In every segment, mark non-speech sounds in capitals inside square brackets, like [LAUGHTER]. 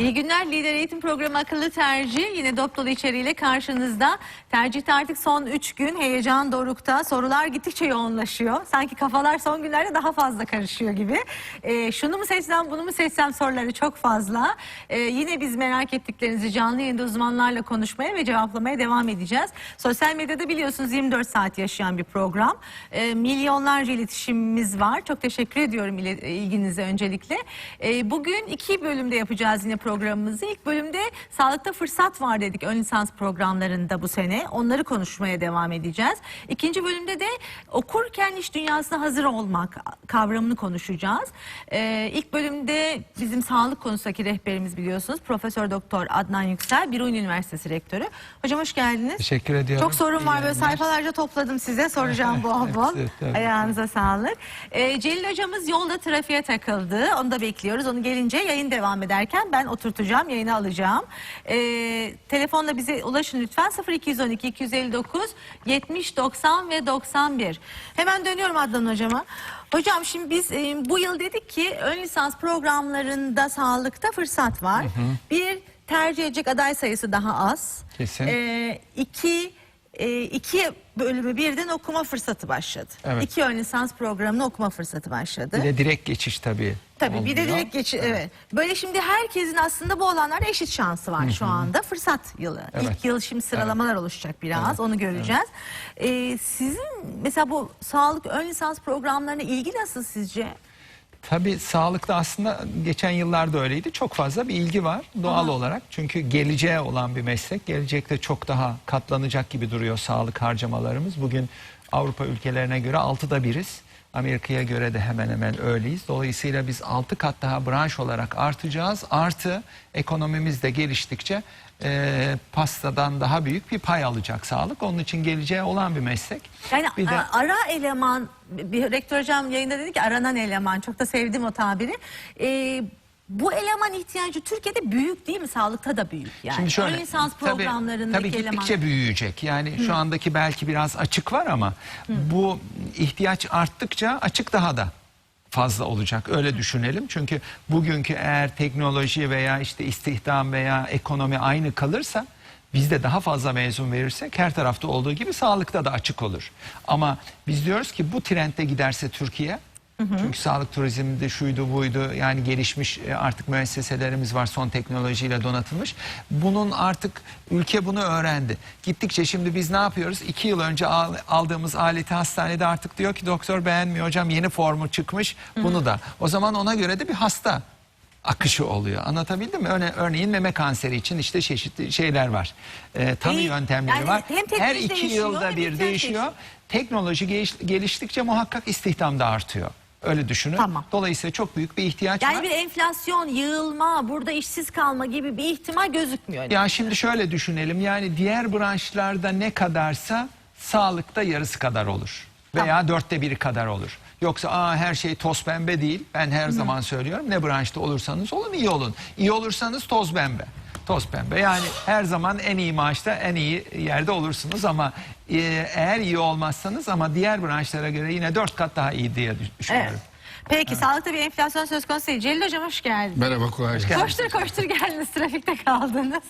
İyi günler. Lider Eğitim Programı Akıllı Tercih yine dop dolu içeriğiyle karşınızda. Tercihte artık son 3 gün heyecan dorukta. Sorular gittikçe yoğunlaşıyor. Sanki kafalar son günlerde daha fazla karışıyor gibi. Ee, şunu mu seçsem bunu mu seçsem soruları çok fazla. Ee, yine biz merak ettiklerinizi canlı yayında uzmanlarla konuşmaya ve cevaplamaya devam edeceğiz. Sosyal medyada biliyorsunuz 24 saat yaşayan bir program. Ee, milyonlarca iletişimimiz var. Çok teşekkür ediyorum ilginize öncelikle. Ee, bugün iki bölümde yapacağız yine programımızı. İlk bölümde sağlıkta fırsat var dedik ön lisans programlarında bu sene. Onları konuşmaya devam edeceğiz. İkinci bölümde de okurken iş dünyasına hazır olmak kavramını konuşacağız. Ee, ilk bölümde bizim sağlık konusundaki rehberimiz biliyorsunuz. Profesör Doktor Adnan Yüksel, Biruni Üniversitesi Rektörü. Hocam hoş geldiniz. Teşekkür ediyorum. Çok sorun İyi var böyle sayfalarca topladım size soracağım [LAUGHS] bol bol. Ayağınıza sağlık. Ee, Celil hocamız yolda trafiğe takıldı. Onu da bekliyoruz. Onu gelince yayın devam ederken ben oturtacağım, yayını alacağım. Ee, telefonla bize ulaşın lütfen 0212 259 70 90 ve 91. Hemen dönüyorum Adnan hocama. Hocam şimdi biz e, bu yıl dedik ki ön lisans programlarında sağlıkta fırsat var. Bir tercih edecek aday sayısı daha az. Kesin. Ee, iki e, iki bölümü birden okuma fırsatı başladı. Evet. İki ön lisans programını okuma fırsatı başladı. Bir de direkt geçiş tabii. Tabii bir de olmuyor. direkt geç evet. Böyle şimdi herkesin aslında bu olanlarda eşit şansı var şu anda. Fırsat yılı. Evet. İlk yıl şimdi sıralamalar oluşacak biraz. Onu göreceğiz. Ee, sizin mesela bu sağlık ön lisans programlarına ilgi nasıl sizce? Tabii sağlıkta aslında geçen yıllarda öyleydi. Çok fazla bir ilgi var doğal olarak. Çünkü geleceğe olan bir meslek. Gelecekte çok daha katlanacak gibi duruyor sağlık harcamalarımız. Bugün Avrupa ülkelerine göre altıda biriz. Amerika'ya göre de hemen hemen öyleyiz. Dolayısıyla biz altı kat daha branş olarak artacağız. Artı ekonomimiz de geliştikçe e, pastadan daha büyük bir pay alacak sağlık. Onun için geleceğe olan bir meslek. Yani Bir de- ara eleman, bir rektör hocam yayında dedi ki aranan eleman. Çok da sevdim o tabiri. Ee, bu eleman ihtiyacı Türkiye'de büyük değil mi? Sağlıkta da büyük. Yani Şimdi şöyle, ön lisans tabii- programlarındaki tabii, eleman. gittikçe büyüyecek. Yani şu andaki belki biraz açık var ama bu ihtiyaç arttıkça açık daha da fazla olacak. Öyle düşünelim. Çünkü bugünkü eğer teknoloji veya işte istihdam veya ekonomi aynı kalırsa biz de daha fazla mezun verirsek her tarafta olduğu gibi sağlıkta da açık olur. Ama biz diyoruz ki bu trendde giderse Türkiye çünkü sağlık turizminde şuydu buydu yani gelişmiş e, artık müesseselerimiz var son teknolojiyle donatılmış. Bunun artık ülke bunu öğrendi. Gittikçe şimdi biz ne yapıyoruz? İki yıl önce al- aldığımız aleti hastanede artık diyor ki doktor beğenmiyor hocam yeni formu çıkmış bunu da. O zaman ona göre de bir hasta akışı oluyor. Anlatabildim mi? Örne- örneğin meme kanseri için işte çeşitli şeyler var. Ee, tanı İyi. yöntemleri Yani var. hem Her iki değişiyor, yılda bir değişiyor. Teknoloji geliş- geliştikçe muhakkak istihdam da artıyor. Öyle düşünün. Tamam. Dolayısıyla çok büyük bir ihtiyaç Yani var. bir enflasyon, yığılma, burada işsiz kalma gibi bir ihtimal gözükmüyor. Ya şimdi şöyle düşünelim. Yani diğer branşlarda ne kadarsa sağlıkta yarısı kadar olur. Veya dörtte biri kadar olur. Yoksa Aa, her şey toz pembe değil. Ben her zaman söylüyorum. Ne branşta olursanız olun iyi olun. İyi olursanız toz pembe. Toz pembe. Yani her zaman en iyi maaşta en iyi yerde olursunuz ama e, eğer iyi olmazsanız ama diğer branşlara göre yine dört kat daha iyi diye düşünüyorum. Evet. Peki sağlıkta bir enflasyon söz konusu değil. Celil Hocam hoş geldin. Merhaba kolay gelsin. Koştur koştur geldiniz trafikte kaldınız.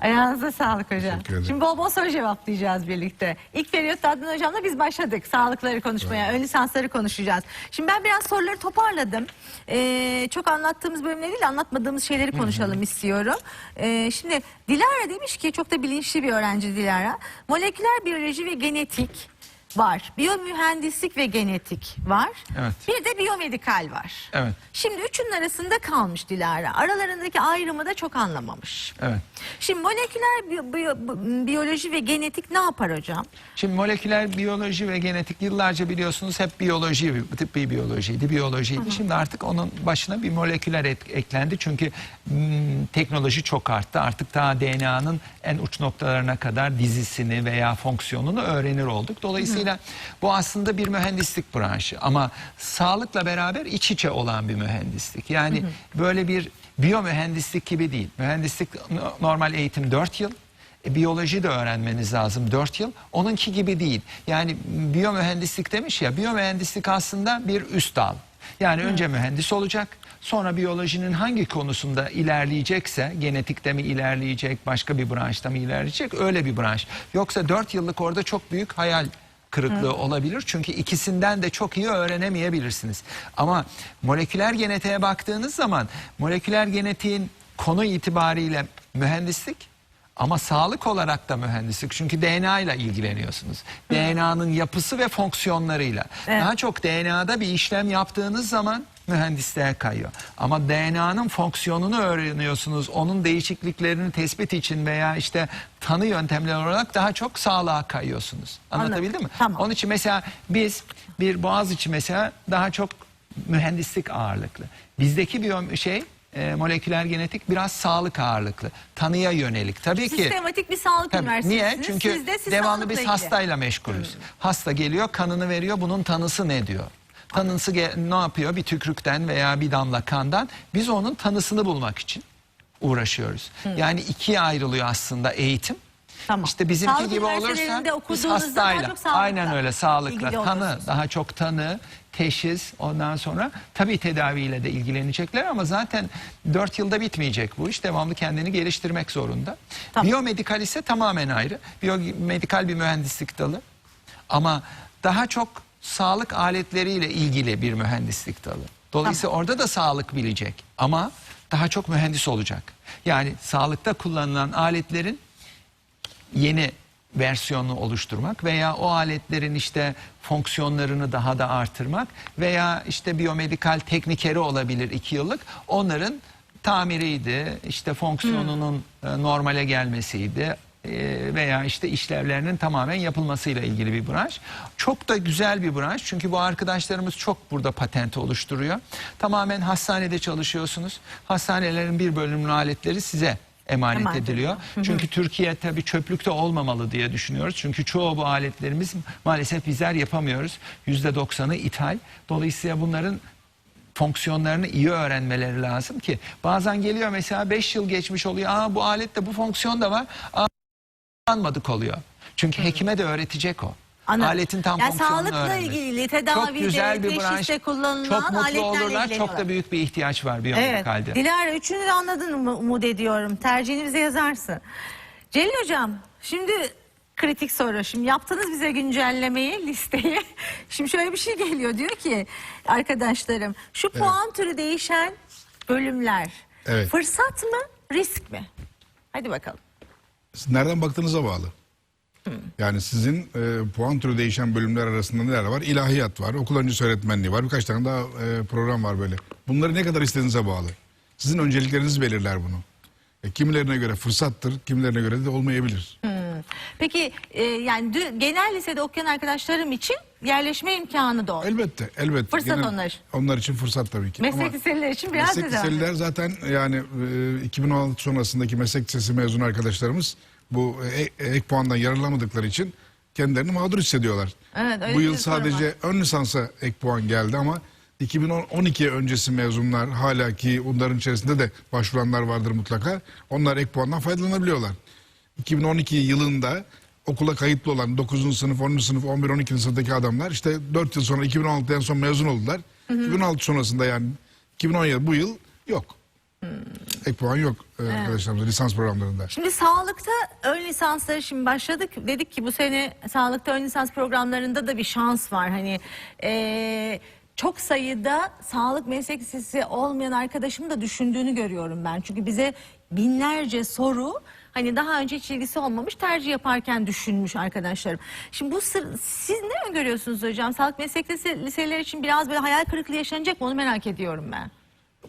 Ayağınıza sağlık hocam. Teşekkür ederim. Şimdi bol bol soru cevaplayacağız birlikte. İlk periyotta Adnan hocamla biz başladık. Sağlıkları konuşmaya, ön lisansları konuşacağız. Şimdi ben biraz soruları toparladım. Ee, çok anlattığımız bölümleri değil anlatmadığımız şeyleri konuşalım istiyorum. Ee, şimdi Dilara demiş ki çok da bilinçli bir öğrenci Dilara. Moleküler biyoloji ve genetik var. Biyomühendislik ve genetik var. Evet. Bir de biyomedikal var. Evet. Şimdi üçünün arasında kalmış Dilara. Aralarındaki ayrımı da çok anlamamış. Evet. Şimdi moleküler biyo- biyo- biyoloji ve genetik ne yapar hocam? Şimdi moleküler biyoloji ve genetik yıllarca biliyorsunuz hep biyoloji, tıbbi biyolojiydi, biyolojiydi. Şimdi artık onun başına bir moleküler et- eklendi. Çünkü hmm, teknoloji çok arttı. Artık daha DNA'nın en uç noktalarına kadar dizisini veya fonksiyonunu öğrenir olduk. Dolayısıyla bu aslında bir mühendislik branşı ama sağlıkla beraber iç içe olan bir mühendislik. Yani böyle bir biyomühendislik gibi değil. Mühendislik no- normal eğitim 4 yıl. E, biyoloji de öğrenmeniz lazım 4 yıl. Onunki gibi değil. Yani biyomühendislik demiş ya biyomühendislik aslında bir üst dal. Yani önce mühendis olacak. Sonra biyolojinin hangi konusunda ilerleyecekse, genetikte mi ilerleyecek, başka bir branşta mı ilerleyecek öyle bir branş. Yoksa 4 yıllık orada çok büyük hayal kırıklığı olabilir. Çünkü ikisinden de çok iyi öğrenemeyebilirsiniz. Ama moleküler genetiğe baktığınız zaman moleküler genetiğin konu itibariyle mühendislik ama sağlık olarak da mühendislik. Çünkü DNA ile ilgileniyorsunuz. DNA'nın yapısı ve fonksiyonlarıyla. Evet. Daha çok DNA'da bir işlem yaptığınız zaman mühendisliğe kayıyor. Ama DNA'nın fonksiyonunu öğreniyorsunuz. Onun değişikliklerini tespit için veya işte tanı yöntemleri olarak daha çok sağlığa kayıyorsunuz. Anlatabildim Anladım. mi? Tamam. Onun için mesela biz bir boğaz için mesela daha çok mühendislik ağırlıklı. Bizdeki bir şey e, moleküler genetik biraz sağlık ağırlıklı. Tanıya yönelik. Tabii ki Sistematik bir sağlık Tabii. üniversitesiniz. Niye? Çünkü Siz de siz devamlı sağlıkla biz ilgili. hastayla meşgulüz. Hasta geliyor, kanını veriyor. Bunun tanısı ne diyor? Tanısı ne yapıyor? Bir tükrükten veya bir damla kandan biz onun tanısını bulmak için uğraşıyoruz. Yani ikiye ayrılıyor aslında eğitim. Tamam. İşte bizimki Sağlık gibi olursa biz hastayla aynen öyle sağlıkla tanı daha çok tanı teşhis ondan sonra tabii tedaviyle de ilgilenecekler ama zaten 4 yılda bitmeyecek bu iş devamlı kendini geliştirmek zorunda. Tamam. Biyomedikal ise tamamen ayrı. Biyomedikal bir mühendislik dalı ama daha çok sağlık aletleriyle ilgili bir mühendislik dalı. Dolayısıyla orada da sağlık bilecek. Ama daha çok mühendis olacak. Yani sağlıkta kullanılan aletlerin yeni versiyonunu oluşturmak veya o aletlerin işte fonksiyonlarını daha da artırmak veya işte biyomedikal teknikeri olabilir iki yıllık. Onların tamiriydi işte fonksiyonunun e, normale gelmesiydi veya işte işlevlerinin tamamen yapılmasıyla ilgili bir branş. Çok da güzel bir branş çünkü bu arkadaşlarımız çok burada patenti oluşturuyor. Tamamen hastanede çalışıyorsunuz. Hastanelerin bir bölümünün aletleri size emanet Emanet ediliyor. Çünkü Türkiye tabii çöplükte olmamalı diye düşünüyoruz. Çünkü çoğu bu aletlerimiz maalesef bizler yapamıyoruz. Yüzde doksanı ithal. Dolayısıyla bunların fonksiyonlarını iyi öğrenmeleri lazım ki bazen geliyor mesela 5 yıl geçmiş oluyor. Aa bu alette bu fonksiyon da var. Aa kullanmadık oluyor. Çünkü hekime de öğretecek o. Anladım. Aletin tam Yani fonksiyonunu sağlıkla öğrenmek. ilgili, Çok tedavide, güzel bir branş. teşhiste kullanılan Çok mutlu aletlerle olurlar. Çok ilgileniyorlar. da büyük bir ihtiyaç var Evet. biyomedikalde. Dilara üçünü de anladın mı umut ediyorum. Tercihini bize yazarsın. Celil Hocam şimdi kritik soru. Şimdi yaptınız bize güncellemeyi, listeyi. [LAUGHS] Şimdi şöyle bir şey geliyor. Diyor ki arkadaşlarım şu puan türü değişen bölümler Evet. fırsat mı risk mi? Hadi bakalım. Siz nereden baktığınıza bağlı. Yani sizin e, puan türü değişen bölümler arasında neler var? İlahiyat var, okul öncesi öğretmenliği var, birkaç tane daha e, program var böyle. Bunları ne kadar istediğinize bağlı. Sizin öncelikleriniz belirler bunu. E, kimilerine göre fırsattır, kimilerine göre de olmayabilir. Peki e, yani dü- genel lisede okuyan arkadaşlarım için yerleşme imkanı da olur. Elbette, elbette. Fırsat onlar için. Onlar için fırsat tabii ki. Meslek Ama liseleri için biraz meslek liseliler zaten yani e, 2016 sonrasındaki meslek lisesi mezun arkadaşlarımız bu e, ek puandan yararlanmadıkları için kendilerini mağdur hissediyorlar. Evet, öyle bu yıl sadece var. ön lisansa ek puan geldi ama 2012 öncesi mezunlar hala ki onların içerisinde de başvuranlar vardır mutlaka. Onlar ek puandan faydalanabiliyorlar. 2012 yılında okula kayıtlı olan 9. sınıf, 10. sınıf, 11, 12. sınıftaki adamlar işte 4 yıl sonra 2016'da en son mezun oldular. 2016 sonrasında yani 2017 bu yıl yok. Ek puan yok e, arkadaşlarımız lisans programlarında. Şimdi sağlıkta ön lisansları şimdi başladık. Dedik ki bu sene sağlıkta ön lisans programlarında da bir şans var. Hani eee, çok sayıda sağlık meslek lisesi olmayan arkadaşım da düşündüğünü görüyorum ben. Çünkü bize binlerce soru hani daha önce hiç ilgisi olmamış tercih yaparken düşünmüş arkadaşlarım. Şimdi bu sır, siz ne öngörüyorsunuz hocam? Sağlık meslek lise- liseleri için biraz böyle hayal kırıklığı yaşanacak mı onu merak ediyorum ben.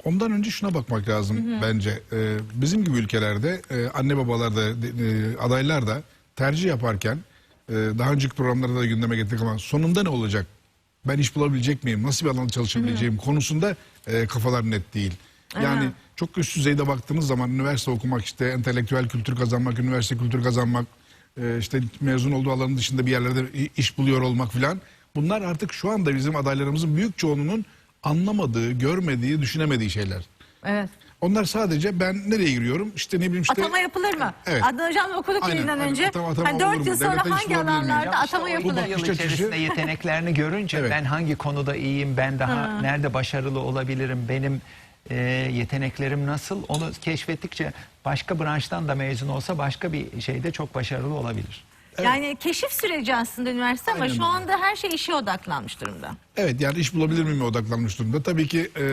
Ondan önce şuna bakmak lazım bence. Ee, bizim gibi ülkelerde e, anne babalar da e, adaylar da tercih yaparken e, daha önceki programlarda da gündeme getirdik ama sonunda ne olacak? Ben iş bulabilecek miyim? Nasıl bir alanda çalışabileceğim konusunda e, kafalar net değil. Yani çok üst düzeyde baktığınız zaman üniversite okumak işte entelektüel kültür kazanmak, üniversite kültür kazanmak, e, işte mezun olduğu alanın dışında bir yerlerde iş buluyor olmak filan. Bunlar artık şu anda bizim adaylarımızın büyük çoğunluğunun anlamadığı, görmediği, düşünemediği şeyler. Evet. Onlar sadece ben nereye giriyorum? İşte ne bileyim işte Atama yapılır mı? Evet. Adnan Hocam okuduk Aynen, yayından aynen. önce. Atama- atama hani olur 4 mu? yıl sonra Devlete hangi alanlarda atama yapılır? Bu yıl içerisinde yeteneklerini görünce [LAUGHS] Evet. ben hangi konuda iyiyim, ben daha nerede başarılı olabilirim, benim e, yeteneklerim nasıl onu keşfettikçe başka branştan da mezun olsa başka bir şeyde çok başarılı olabilir. Yani keşif süreci aslında üniversite ama Aynen şu öyle. anda her şey işe odaklanmış durumda. Evet yani iş bulabilir miyim odaklanmış durumda. Tabii ki e,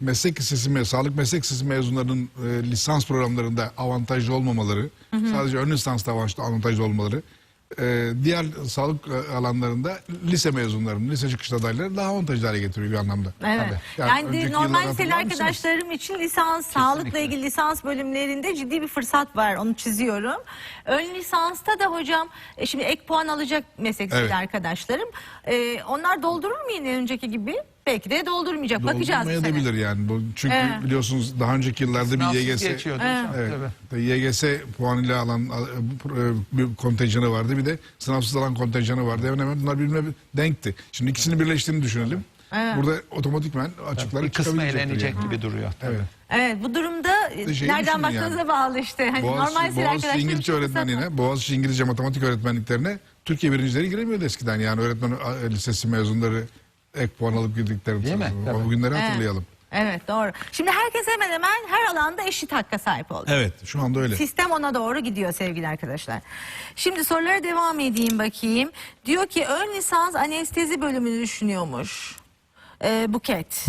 meslek lisesi, me- sağlık meslek lisesi mezunlarının e, lisans programlarında avantajlı olmamaları, sadece ön lisansta avantajlı, avantajlı olmaları, e, diğer sağlık e, alanlarında lise mezunlarının, lise çıkışlı adayları daha avantajlı hale getiriyor bir anlamda. Evet. Tabii. Yani, önceki normal liseli arkadaşlarım için lisans, sağlıkla ilgili lisans bölümlerinde ciddi bir fırsat var. Onu çiziyorum. Ön lisansta da hocam e, şimdi ek puan alacak meslek Evet. arkadaşlarım. E, onlar doldurur mu yine önceki gibi? Belki de doldurmayacak. Bakacağız bu sene. Doldurmayabilir yani. Bu, çünkü Evet. biliyorsunuz daha önceki yıllarda bir YGS geçiyordu Evet. hocam, Evet. tabii. YGS puanıyla alan e, bir kontenjanı vardı. Bir de sınavsız alan kontenjanı vardı. Hemen hemen bunlar birbirine denkti. Şimdi ikisini birleştiğini düşünelim. Burada otomatikmen açıkları Bir kısmı çıkabilecektir elenecek yani. gibi duruyor. tabii. Evet. Evet bu durumda e, Şeyi nereden düşünün baktığınıza yani. bağlı işte. Hani normal Boğaziçi, liseli Boğaziçi arkadaşlarım İngilizce var. öğretmenliğine, Boğaziçi İngilizce matematik öğretmenliklerine Türkiye birincileri giremiyordu eskiden. Yani öğretmen e, lisesi mezunları ek puan alıp girdikleri Değil mi? Tabii. O günleri hatırlayalım. Evet doğru. Şimdi herkes hemen hemen her alanda eşit hakka sahip oldu. Evet şu anda öyle. Sistem ona doğru gidiyor sevgili arkadaşlar. Şimdi sorulara devam edeyim bakayım. Diyor ki ön lisans anestezi bölümünü düşünüyormuş. Ee, Buket.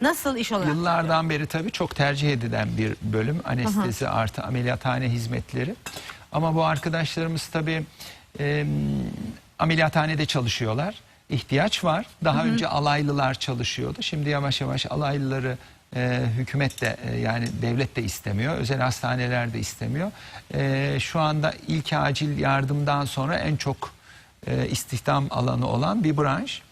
Nasıl iş olarak? Yıllardan beri tabii çok tercih edilen bir bölüm anestezi artı ameliyathane hizmetleri. Ama bu arkadaşlarımız tabii e, ameliyathanede çalışıyorlar. İhtiyaç var. Daha önce alaylılar çalışıyordu. Şimdi yavaş yavaş alaylıları e, hükümet de e, yani devlet de istemiyor. Özel hastaneler de istemiyor. E, şu anda ilk acil yardımdan sonra en çok e, istihdam alanı olan bir branş.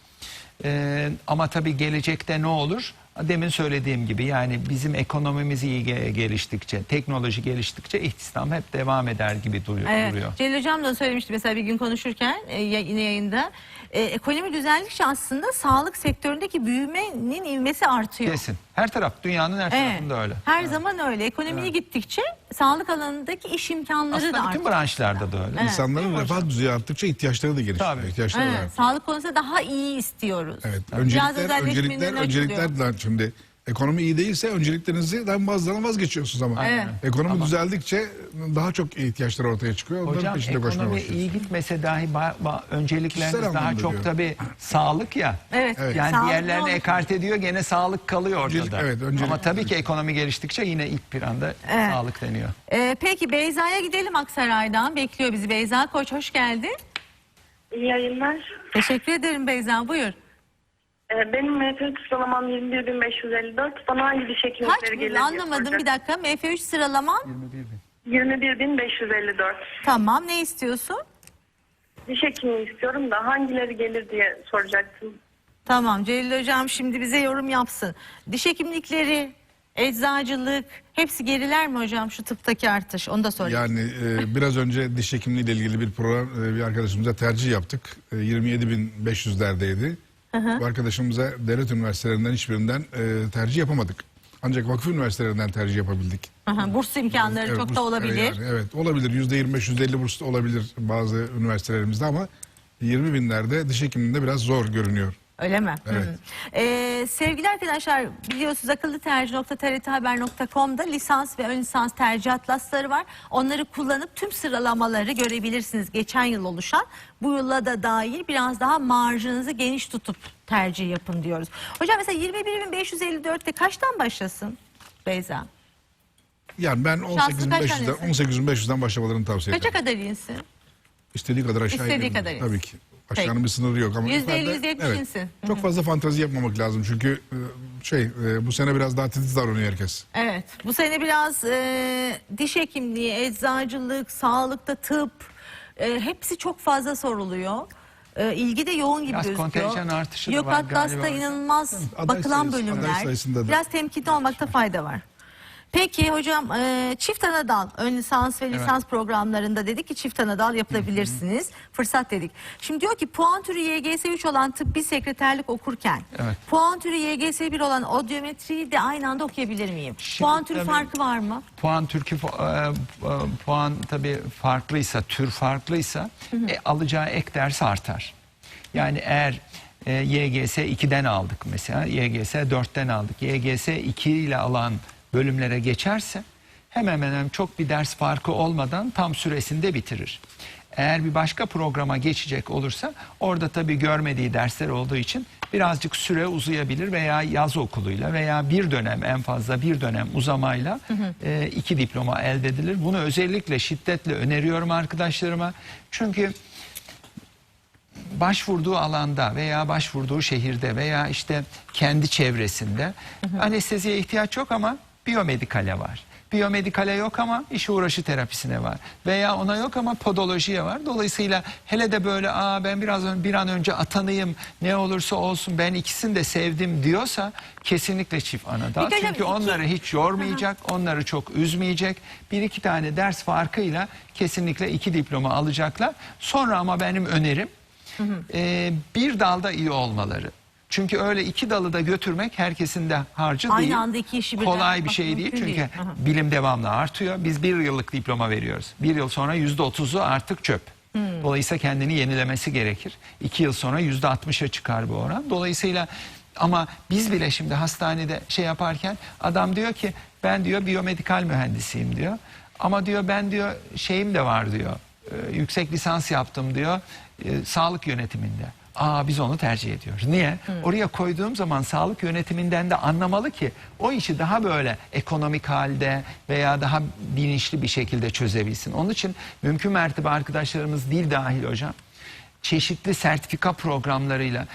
Ee, ama tabii gelecekte ne olur? Demin söylediğim gibi yani bizim ekonomimiz iyi ge- geliştikçe, teknoloji geliştikçe istihdam hep devam eder gibi duruyor. Evet. duruyor. Celil Hocam da söylemişti mesela bir gün konuşurken e, yine yayında. E, ekonomi düzeldikçe aslında sağlık sektöründeki büyümenin ivmesi artıyor. Kesin. Her taraf, dünyanın her Evet. tarafında öyle. Her zaman öyle. Ekonomi iyi gittikçe sağlık alanındaki iş imkanları da Aslında bütün artıyor. branşlarda da öyle. İnsanların refah düzeyi arttıkça ihtiyaçları da gelişiyor. Tabii. İhtiyaçları da Evet, artıyor. sağlık konusunda daha iyi istiyoruz. Evet. Biraz Öncelikler, özelleşmenin öncelikler, öncelikler lan şimdi ekonomi iyi değilse önceliklerinizden bazılarından vazgeçiyorsunuz ama. Evet. Ekonomi düzeldikçe daha çok ihtiyaçlar ortaya çıkıyor. Onların Hocam peşinde koşmaya ekonomi başlıyorsunuz. iyi gitmese dahi ba- ba- öncelikleriniz Kişisel daha anlamda çok diyor. tabii sağlık ya. Evet. Evet. Yani Sağlık diğerlerini ne olur? ekart ediyor gene sağlık kalıyor Öncelik- ortada. evet, öncelik- Ama tabii ki ekonomi geliştikçe yine ilk planda Evet. sağlık deniyor. Ee, peki Beyza'ya gidelim Aksaray'dan. Bekliyor bizi Beyza Koç. Hoş geldin. İyi yayınlar. Teşekkür ederim Beyza. Buyur. Ee, benim MF sıralamam 21554. Bana hangi diş Kaç? hekimlikleri Anlamadım bir dakika. MF3 sıralaman. 21554. Tamam. Ne istiyorsun? Diş hekimliği istiyorum da hangileri gelir diye soracaktım. Tamam. Celil Hocam şimdi bize yorum yapsın. Diş hekimlikleri, eczacılık hepsi geriler mi hocam şu tıptaki artış? Onu da sorayım. Yani e, biraz önce diş hekimliği ile ilgili bir program e, bir arkadaşımıza tercih yaptık. E, 27.500'lerdeydi. Bu arkadaşımıza devlet üniversitelerinden hiçbirinden e, tercih yapamadık. Ancak vakıf üniversitelerinden tercih yapabildik. Aha, burs imkanları Evet, çok burs- da olabilir. yani evet olabilir. %25, %50 burs da olabilir bazı üniversitelerimizde ama 20 binlerde diş hekimliğinde biraz zor görünüyor. Öyle mi? Evet. Hı. Ee, sevgili arkadaşlar biliyorsunuz akıllı tercih.trthaber.com'da lisans ve ön lisans tercih atlasları var. Onları kullanıp tüm sıralamaları görebilirsiniz. Geçen yıl oluşan bu yıla da dahil biraz daha marjınızı geniş tutup tercih yapın diyoruz. Hocam mesela 21.554'te kaçtan başlasın Beyza? Yani ben Şanslı kaç 18.500'den tanesi? 18.500'den başlamalarını tavsiye ederim. Kaça kadar insin? İstediği kadar aşağı İstediği inebilir. kadar insin. Tabii ki. Aşağının Peki. bir sınırı yok ama Yüzde elli, yukarıda- yüzde yetmiş insin. Çok fazla fantazi yapmamak lazım çünkü e, şey e, bu sene biraz daha titiz davranıyor herkes. Evet. Bu sene biraz e, diş hekimliği, eczacılık, sağlıkta tıp e, hepsi çok fazla soruluyor. E, ilgi de yoğun gibi Biraz gözüküyor. kontenjan artışı da Yok var Atlas'ta galiba. inanılmaz Aday bakılan sayısı- bölümler. aday sayısında da- Biraz temkinli olmakta fayda var. Peki hocam e, çift ana dal ön lisans ve lisans programlarında dedik ki çift ana dal yapabilirsiniz. Fırsat dedik. Şimdi diyor ki puan türü YGS 3 olan tıbbi sekreterlik okurken Evet. puan türü YGS 1 olan odyometriyi de aynı anda okuyabilir miyim? Şimdi puan türü tabii- farkı var mı? puan türkü e, e, puan tabii farklıysa, tür farklıysa e, alacağı ek ders artar. Yani eğer E, YGS 2'den aldık mesela. YGS 4'ten aldık. YGS 2 ile alan bölümlere geçerse hemen hemen çok bir ders farkı olmadan tam süresinde bitirir. Eğer bir başka programa geçecek olursa orada tabii görmediği dersler olduğu için birazcık süre uzayabilir veya yaz okuluyla veya bir dönem en fazla bir dönem uzamayla e, iki diploma elde edilir. Bunu özellikle şiddetle öneriyorum arkadaşlarıma. Çünkü başvurduğu alanda veya başvurduğu şehirde veya işte kendi çevresinde anesteziye ihtiyaç yok ama biyomedikale var. Biyomedikale yok ama iş uğraşı terapisine var. Veya ona yok ama podolojiye var. Dolayısıyla hele de böyle aa ben biraz ön- bir an önce atanayım ne olursa olsun ben ikisini de sevdim diyorsa kesinlikle çift anadal. Çünkü iki- onları hiç yormayacak, onları çok üzmeyecek. Bir iki tane ders farkıyla kesinlikle iki diploma alacaklar. Sonra ama benim önerim e, bir dalda iyi olmaları. Çünkü öyle iki dalı da götürmek herkesin de harcı Aynı değil. anda iki işi birden Kolay bir yapmak şey değil mümkün çünkü değil. Hı. bilim devamlı artıyor. Biz bir yıllık diploma veriyoruz. Bir yıl sonra yüzde otuzu artık çöp. Hmm. Dolayısıyla kendini yenilemesi gerekir. İki yıl sonra yüzde altmışa çıkar bu oran. Dolayısıyla ama biz bile şimdi hastanede şey yaparken adam diyor ki ben diyor biyomedikal mühendisiyim diyor. Ama diyor ben diyor şeyim de var diyor. e, yüksek lisans yaptım diyor e, sağlık yönetiminde. Aa biz onu tercih ediyoruz. Niye? Oraya koyduğum zaman sağlık yönetiminden de anlamalı ki o işi daha böyle ekonomik halde veya daha bilinçli bir şekilde çözebilsin. Onun için mümkün mertebe arkadaşlarımız dil dahil hocam çeşitli sertifika programlarıyla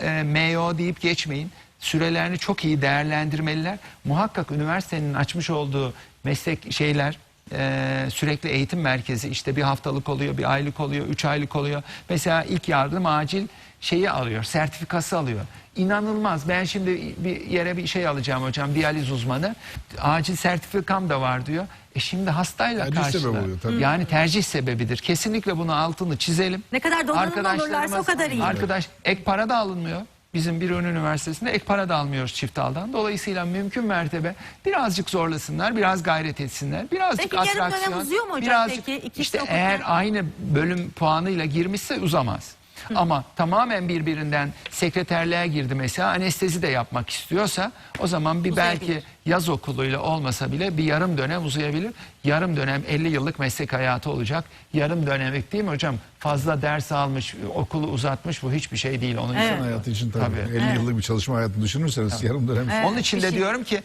e, MYO deyip geçmeyin. Sürelerini çok iyi değerlendirmeliler. Muhakkak üniversitenin açmış olduğu meslek şeyler e, sürekli eğitim merkezi işte bir haftalık oluyor, bir aylık oluyor, üç aylık oluyor. Mesela ilk yardım acil şeyi alıyor, sertifikası alıyor. İnanılmaz. Ben şimdi bir yere bir şey alacağım hocam, diyaliz uzmanı. Acil sertifikam da var diyor. E şimdi hastayla Tercih sebebi oluyor tabii. Yani tercih sebebidir. Kesinlikle bunu altını çizelim. Ne kadar donanımlı Arkadaşlarımız- olurlarsa o kadar iyi. Arkadaş ek para da alınmıyor. Bizim bir ön üniversitesinde ek para da almıyoruz çift daldan. Dolayısıyla mümkün mertebe birazcık zorlasınlar, biraz gayret etsinler. Birazcık Peki yarım dönem atraksiyon. uzuyor mu hocam birazcık, peki? İkisi işte okurken? eğer aynı bölüm puanıyla girmişse uzamaz. Ama tamamen birbirinden sekreterliğe girdi mesela anestezi de yapmak istiyorsa o zaman bir Uzayabilir. Yaz okuluyla olmasa bile bir yarım dönem uzayabilir. Yarım dönem 50 yıllık meslek hayatı olacak. Yarım dönemlik değil mi hocam? Fazla ders almış, okulu uzatmış bu hiçbir şey değil onun için. İnsan hayatı için tabii. Tabii. 50 yıllık bir çalışma hayatını düşünürseniz yarım dönem. Onun için de şey- diyorum ki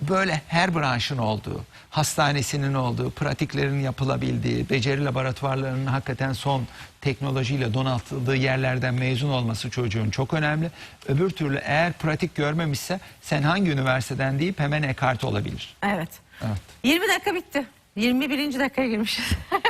böyle her branşın olduğu, hastanesinin olduğu, pratiklerin yapılabildiği, beceri laboratuvarlarının hakikaten son teknolojiyle donatıldığı yerlerden mezun olması çocuğun çok önemli. Öbür türlü eğer pratik görmemişse sen hangi üniversiteden deyip hemen ekart olabilir. Evet. Evet. 20 dakika bitti. 21. dakikaya girmişiz. [LAUGHS]